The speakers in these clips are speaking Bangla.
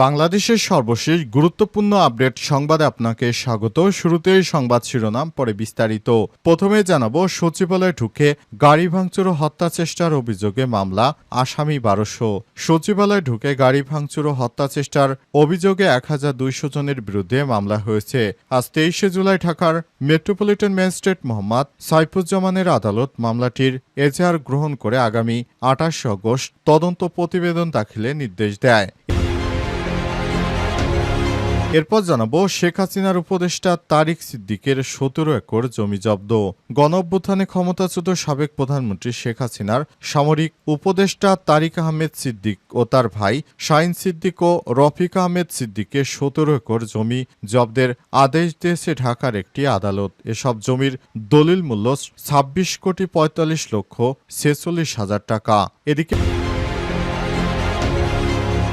বাংলাদেশের সর্বশেষ গুরুত্বপূর্ণ আপডেট সংবাদে আপনাকে স্বাগত। শুরুতেই সংবাদ শিরোনাম, পরে বিস্তারিত। প্রথমে জানাব, সচিবালয়ে ঢুকে গাড়ি ভাঙচুর ও হত্যা চেষ্টার অভিযোগে মামলা, আসামি বারোশো। সচিবালয়ে ঢুকে গাড়ি ভাঙচুর ও হত্যা চেষ্টার অভিযোগে এক হাজার দুইশো জনের বিরুদ্ধে মামলা হয়েছে। আজ তেইশে জুলাই ঢাকার মেট্রোপলিটন ম্যাজিস্ট্রেট মোহাম্মদ সাইফুজ্জামানের আদালত মামলাটির এজাহার গ্রহণ করে আগামী আঠাশ আগস্ট তদন্ত প্রতিবেদন দাখিলের নির্দেশ দেয়। এরপর জানাব, শেখ হাসিনার উপদেষ্টা তারিক সিদ্দিকের সতেরো একর জমি জব্দ। গণ অভ্যুত্থানে ক্ষমতাচ্যুত সাবেক প্রধানমন্ত্রী শেখ হাসিনার সামরিক উপদেষ্টা তারিক আহমেদ সিদ্দিক ও তার ভাই শাহিন সিদ্দিক ও রফিক আহমেদ সিদ্দিকের সতেরো একর জমি জব্দের আদেশ দিয়েছে ঢাকার একটি আদালত। এসব জমির দলিল মূল্য ছাব্বিশ কোটি পঁয়তাল্লিশ লক্ষ ছেচল্লিশ হাজার টাকা। এদিকে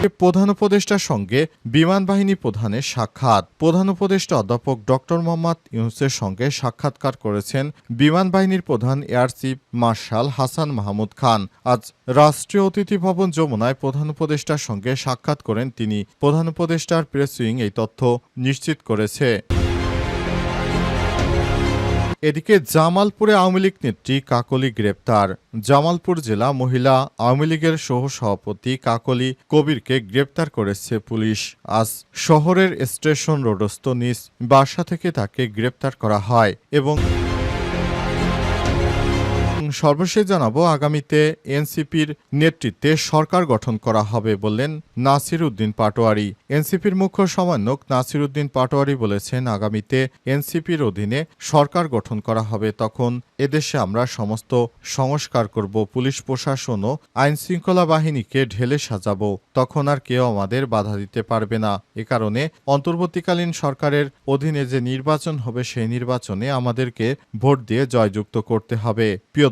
প্রধান উপদেষ্টার সঙ্গে বিমান বাহিনী প্রধানের সাক্ষাৎ। প্রধান উপদেষ্টা অধ্যাপক ডক্টর মোহাম্মদ ইউনুসের সঙ্গে সাক্ষাৎকার করেছেন বিমান বাহিনীর প্রধান air chief marshal Hasan Mahmud Khan. আজ রাষ্ট্রীয় অতিথি ভবন যমুনায় প্রধান উপদেষ্টার সঙ্গে সাক্ষাৎ করেন তিনি। প্রধান উপদেষ্টার প্রেস উইং এই তথ্য নিশ্চিত করেছে। এদিকে জামালপুরে আওয়ামী লীগ নেত্রী কাকলি গ্রেপ্তার। জামালপুর জেলা মহিলা আওয়ামী লীগের সহ সভাপতি কাকলি কবিরকে গ্রেপ্তার করেছে পুলিশ। আজ শহরের স্টেশন রোডস্থ নিজ বাসা থেকে তাকে গ্রেপ্তার করা হয় এবং সর্বশেষ জানাব, আগামীতে এনসিপির নেতৃত্বে সরকার গঠন করা হবে বললেন নাসির উদ্দিন পাটোয়ারি। এনসিপির মুখ্য সমন্বয়ক নাসির উদ্দিন পাটোয়ারি বলেছেন, আগামীতে এনসিপির অধীনে সরকার গঠন করা হবে, তখন এদেশে আমরা সমস্ত সংস্কার করব, পুলিশ প্রশাসন ও আইন শৃঙ্খলা বাহিনীকে ঢেলে সাজাবো, তখন আর কেউ আমাদের বাধা দিতে পারবে না। এ কারণে অন্তর্বর্তীকালীন সরকারের অধীনে যে নির্বাচন হবে, সেই নির্বাচনে আমাদেরকে ভোট দিয়ে জয়যুক্ত করতে হবে। প্রিয়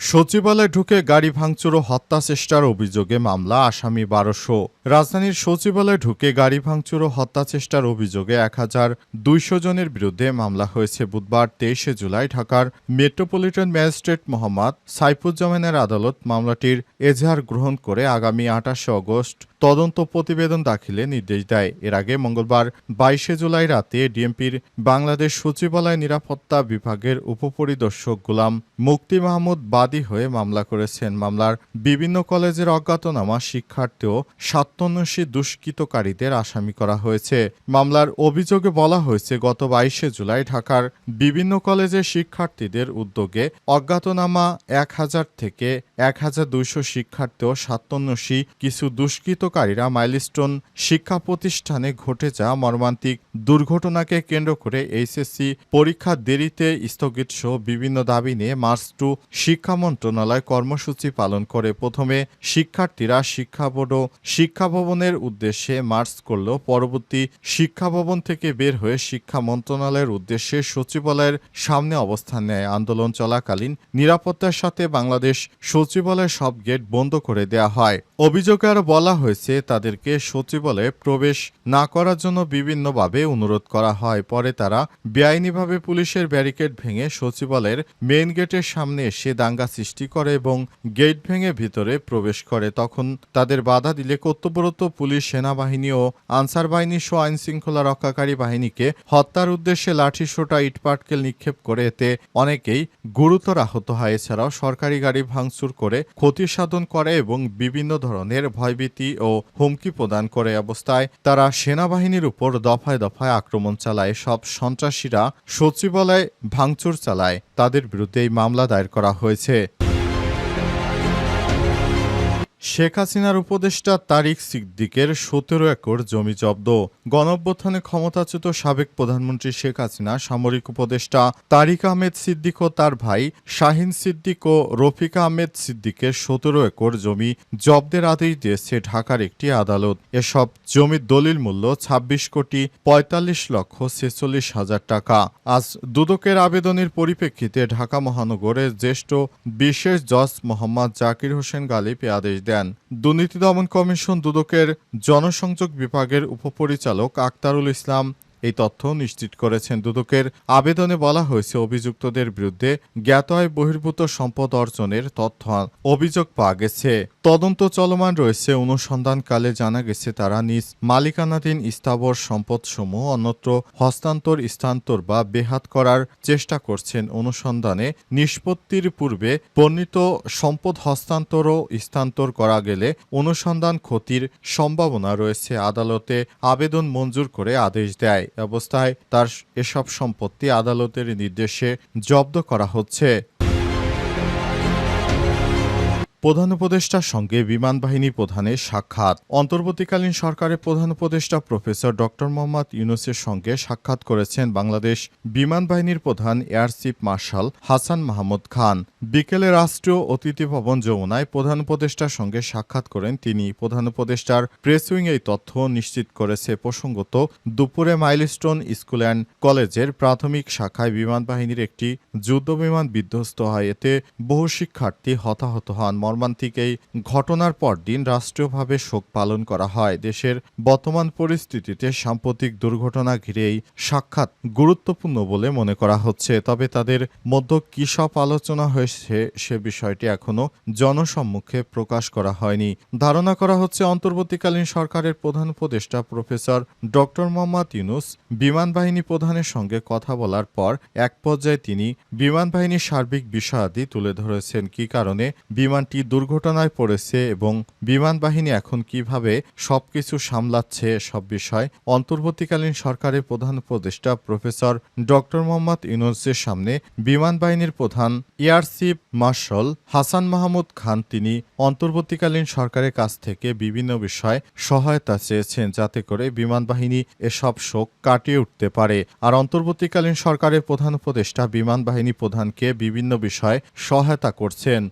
সচিবালয়ে ঢুকে গাড়ি ভাঙচুর ও হত্যা চেষ্টার অভিযোগে মামলা আসামি বারোশো। রাজধানীর সচিবালয়ে ঢুকে গাড়ি ভাঙচুর ও হত্যা চেষ্টার অভিযোগে এক হাজার দুইশো জনের বিরুদ্ধে মামলা হয়েছে বুধবার তেইশে জুলাই ঢাকার মেট্রোপলিটন ম্যাজিস্ট্রেট মোহাম্মদ সাইফুজ্জামানের আদালত মামলাটির এজাহার গ্রহণ করে আগামী আঠাশে অগস্ট তদন্ত প্রতিবেদন দাখিলে নির্দেশ দেয়। এর আগে মঙ্গলবার বাইশে জুলাই রাতে ডিএমপির বাংলাদেশ সচিবালয় নিরাপত্তা বিভাগের উপপরিদর্শক গোলাম মুক্তি মাহমুদ বাদী হয়ে মামলা করেছেন। মামলার বিভিন্ন কলেজের অজ্ঞাতনামা ও সাতান্নশী দুষ্কৃতকারীদের আসামি করা হয়েছে। মামলার অভিযোগে বলা হয়েছে, গত বাইশে জুলাই ঢাকার বিভিন্ন কলেজের শিক্ষার্থীদের উদ্যোগে অজ্ঞাতনামা এক হাজার থেকে এক হাজার দুইশো শিক্ষার্থী ও সাতান্নশী কিছু দুষ্কৃতকারীরা মাইলস্টোন শিক্ষা প্রতিষ্ঠানে ঘটে যাওয়া মর্মান্তিক দুর্ঘটনাকে কেন্দ্র করে এইচএসসি পরীক্ষা দেরিতে স্থগিত সহ বিভিন্ন দাবি নিয়ে মার্চ টু শিক্ষা মন্ত্রণালয় কর্মসূচি পালন করে প্রথমে শিক্ষার্থীরা শিক্ষা বোর্ড ও শিক্ষা ভবনের উদ্দেশ্যে মার্চ করলেও পরবর্তী শিক্ষা ভবন থেকে বের হয়ে শিক্ষা মন্ত্রণালয়ের উদ্দেশ্যে সচিবালয়ের সামনে অবস্থান নেয়। আন্দোলন চলাকালীন নিরাপত্তার সাথে বাংলাদেশ সচিবালয়ের সব গেট বন্ধ করে দেওয়া হয়। অভিযোগে আরও বলা হয়েছে, তাদেরকে সচিবালয়ে প্রবেশ না করার জন্য বিভিন্নভাবে অনুরোধ করা হয়। পরে তারা বেআইনিভাবে পুলিশের ব্যারিকেড ভেঙে সচিবালয়ের মেইন গেটের সামনে এসে দাঙ্গা সৃষ্টি করে এবং গেট ভেঙে ভিতরে প্রবেশ করে। তখন তাদের বাধা দিলে কর্তব্যরত পুলিশ, সেনাবাহিনী ও আনসার বাহিনী সহ আইন শৃঙ্খলা রক্ষাকারী বাহিনীকে হত্যার উদ্দেশ্যে লাঠি সোটা ইটপাটকেল নিক্ষেপ করে এতে অনেকেই গুরুতর আহত হয়। এছাড়াও সরকারি গাড়ি ভাঙচুর করে ক্ষতি সাধন করে এবং বিভিন্ন ধরনের ভয়ভীতি ও হুমকি প্রদান করে অবস্থায় তারা সেনাবাহিনীর উপর দফায় দফায় আক্রমণ চালায়। সব সন্ত্রাসীরা সচিবালয় ভাঙচুর চালায়। তাদের বিরুদ্ধে এই মামলা দায়ের করা হয়েছে। শেখ হাসিনার উপদেষ্টা তারিক সিদ্দিকের সতেরো একর জমি জব্দ। গণঅভ্যুত্থানে ক্ষমতাচ্যুত সাবেক প্রধানমন্ত্রী শেখ হাসিনা, সামরিক উপদেষ্টা তারিক আহমেদ সিদ্দিক ও তার ভাই শাহিন সিদ্দিক ও রফিকা আহমেদ সিদ্দিকের সতেরো একর জমি জব্দের আদেশ দিয়েছে ঢাকার একটি আদালত। এসব জমির দলিল মূল্য ছাব্বিশ কোটি পঁয়তাল্লিশ লক্ষ ছেচল্লিশ হাজার টাকা। আজ দুদকের আবেদনের পরিপ্রেক্ষিতে ঢাকা মহানগরের জ্যেষ্ঠ বিশেষ জজ মোহাম্মদ জাকির হোসেন গালিব আদেশ দেন দুর্নীতি দমন কমিশন দুদকের জনসংযোগ বিভাগের উপপরিচালক আক্তারুল ইসলাম এই তথ্য নিশ্চিত করেছেন। দুদকের আবেদনে বলা হয়েছে, অভিযুক্তদের বিরুদ্ধে জ্ঞাত আয় বহির্ভূত সম্পদ অর্জনের তথ্য অভিযোগ পাওয়া গেছে। তদন্ত চলমান রয়েছে। অনুসন্ধানকালে জানা গেছে, তারা নিজ মালিকানাধীন স্থাবর সম্পদসমূহ অন্যত্র হস্তান্তর, স্থানান্তর বা বেহাত করার চেষ্টা করছেন। অনুসন্ধানে নিষ্পত্তির পূর্বে বর্ণিত সম্পদ হস্তান্তর ও করা গেলে অনুসন্ধান ক্ষতির সম্ভাবনা রয়েছে। আদালতে আবেদন মঞ্জুর করে আদেশ দেয়। অবস্থায় তার এসব সম্পত্তি আদালতের নির্দেশে জব্দ করা হচ্ছে। প্রধান উপদেষ্টার সঙ্গে বিমান বাহিনী প্রধানের সাক্ষাৎ। অন্তর্বর্তীকালীন সরকারের প্রধান উপদেষ্টা প্রফেসর ডক্টর মোহাম্মদ ইউনুসের সঙ্গে সাক্ষাৎ করেছেন বাংলাদেশ বিমান বাহিনীর প্রধান air chief marshal Hasan Mahmud Khan. বিকেলে রাষ্ট্রীয় অতিথি ভবন যমুনায় প্রধান উপদেষ্টার সঙ্গে সাক্ষাৎ করেন তিনি। প্রধান উপদেষ্টার প্রেস উইং এই তথ্য নিশ্চিত করেছে প্রসঙ্গত, দুপুরে মাইলস্টোন স্কুল অ্যান্ড কলেজের প্রাথমিক শাখায় বিমান বাহিনীর একটি যুদ্ধ বিমান বিধ্বস্ত হয়। এতে বহু শিক্ষার্থী হতাহত হন। মর্মান্তিক এই ঘটনার পরদিন রাষ্ট্রীয়ভাবে শোক পালন করা হয়। দেশের বর্তমান পরিস্থিতিতে সাম্প্রতিক দুর্ঘটনা ঘিরে সাক্ষাৎ গুরুত্বপূর্ণ বলে মনে করা হচ্ছে। তবে তাদের মধ্যে কী সব আলোচনা হয়েছে সে বিষয়টি এখনও জনসম্মুখে প্রকাশ করা হয়নি। ধারণা করা হচ্ছে অন্তর্বর্তীকালীন সরকারের প্রধান উপদেষ্টা প্রফেসর ডক্টর মোহাম্মদ ইউনুস বিমান বাহিনী প্রধানের সঙ্গে কথা বলার পর এক পর্যায়ে তিনি বিমান বাহিনীর সার্বিক বিষয়াদি তুলে ধরেছেন। কি কারণে বিমানটি দুর্ঘটনায় পড়েছে এবং বিমান বাহিনী এখন কীভাবে সবকিছু সামলাচ্ছে সব বিষয় অন্তর্বর্তীকালীন সরকারের প্রধান উপদেষ্টা প্রফেসর ডক্টর মোহাম্মদ ইউনুসের সামনে বিমান বাহিনীর প্রধান এয়ার মার্শাল হাসান মাহমুদ খান তিনি অন্তর্বর্তীকালীন সরকারের কাছ থেকে বিভিন্ন বিষয়ে সহায়তা চেয়েছেন যাতে করে বিমান বাহিনী এসব শোক কাটিয়ে উঠতে পারে। আর অন্তর্বর্তীকালীন সরকারের প্রধান উপদেষ্টা বিমান বাহিনী প্রধানকে বিভিন্ন বিষয়ে সহায়তা করছেন।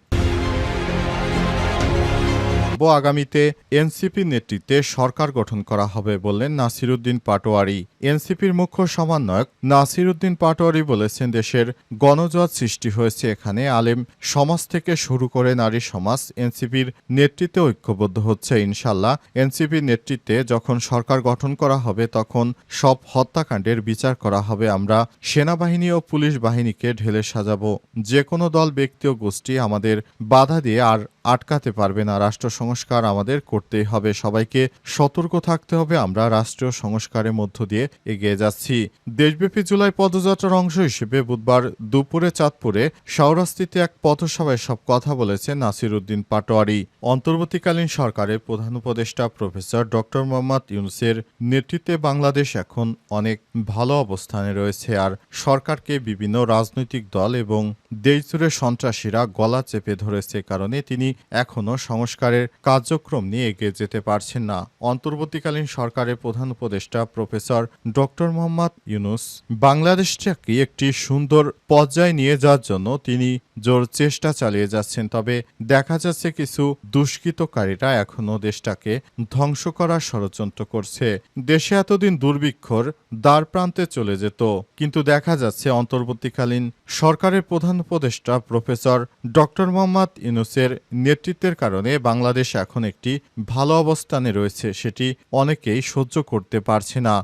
আগামীতে এনসিপি নেতৃত্বে সরকার গঠন করা হবে বললেন নাসিরুদ্দিন পাটোয়ারি। এনসিপির মুখ্য সমন্বয়ক নাসিরুদ্দিন পাটোয়ারি বলেছেন, দেশের গণজোয়ার সৃষ্টি হয়েছে এখানে। আলেম সমাজ থেকে শুরু করে নারী সমাজ এনসিপির নেতৃত্বে ঐক্যবদ্ধ হচ্ছে ইনশাল্লাহ এনসিপির নেতৃত্বে যখন সরকার গঠন করা হবে, তখন সব হত্যাকাণ্ডের বিচার করা হবে। আমরা সেনাবাহিনী ও পুলিশ বাহিনীকে ঢেলে সাজাবো। যে কোনো দল, ব্যক্তি ও গোষ্ঠী আমাদের বাধা দিয়ে আর আটকাতে পারবে না। রাষ্ট্র সংস্কার আমাদের করতেই হবে। সবাইকে সতর্ক থাকতে হবে। আমরা রাষ্ট্রীয় সংস্কারের মধ্য দিয়ে এগিয়ে যাচ্ছি। দেশব্যাপী জুলাই পদযাত্রার অংশ হিসেবে বুধবার দুপুরে চাঁদপুরে শাওরাস্তিতে এক পথসভায় সব কথা বলেছেন নাসির উদ্দিন পাটোয়ারি। অন্তর্বর্তীকালীন সরকারের প্রধান উপদেষ্টা প্রফেসর ডক্টর মোহাম্মদ ইউনুসের নেতৃত্বে বাংলাদেশ এখন অনেক ভালো অবস্থানে রয়েছে আর সরকারকে বিভিন্ন রাজনৈতিক দল এবং দেশজুড়ে সন্ত্রাসীরা গলা চেপে ধরেছে কারণে তিনি এখনও সংস্কারের কার্যক্রম নিয়ে এগিয়ে যেতে পারছেন না। অন্তর্বর্তীকালীন সরকারের প্রধান উপদেষ্টা প্রফেসর ডক্টর মোহাম্মদ ইউনুস বাংলাদেশটাকে একটি সুন্দর পর্যায়ে নিয়ে যাওয়ার জন্য তিনি জোর চেষ্টা চালিয়ে যাচ্ছেন। তবে দেখা যাচ্ছে কিছু দুষ্কৃতকারীরা এখনও দেশটাকে ধ্বংস করার ষড়যন্ত্র করছে। দেশে এতদিন দুর্ভিক্ষর দ্বার প্রান্তে চলে যেত, কিন্তু দেখা যাচ্ছে অন্তর্বর্তীকালীন সরকারের প্রধান উপদেষ্টা প্রফেসর ডক্টর মোহাম্মদ ইউনুসের নেতৃত্বের কারণে বাংলাদেশ এখন একটি ভালো অবস্থানে রয়েছে, সেটি অনেকেই সহ্য করতে পারছে না।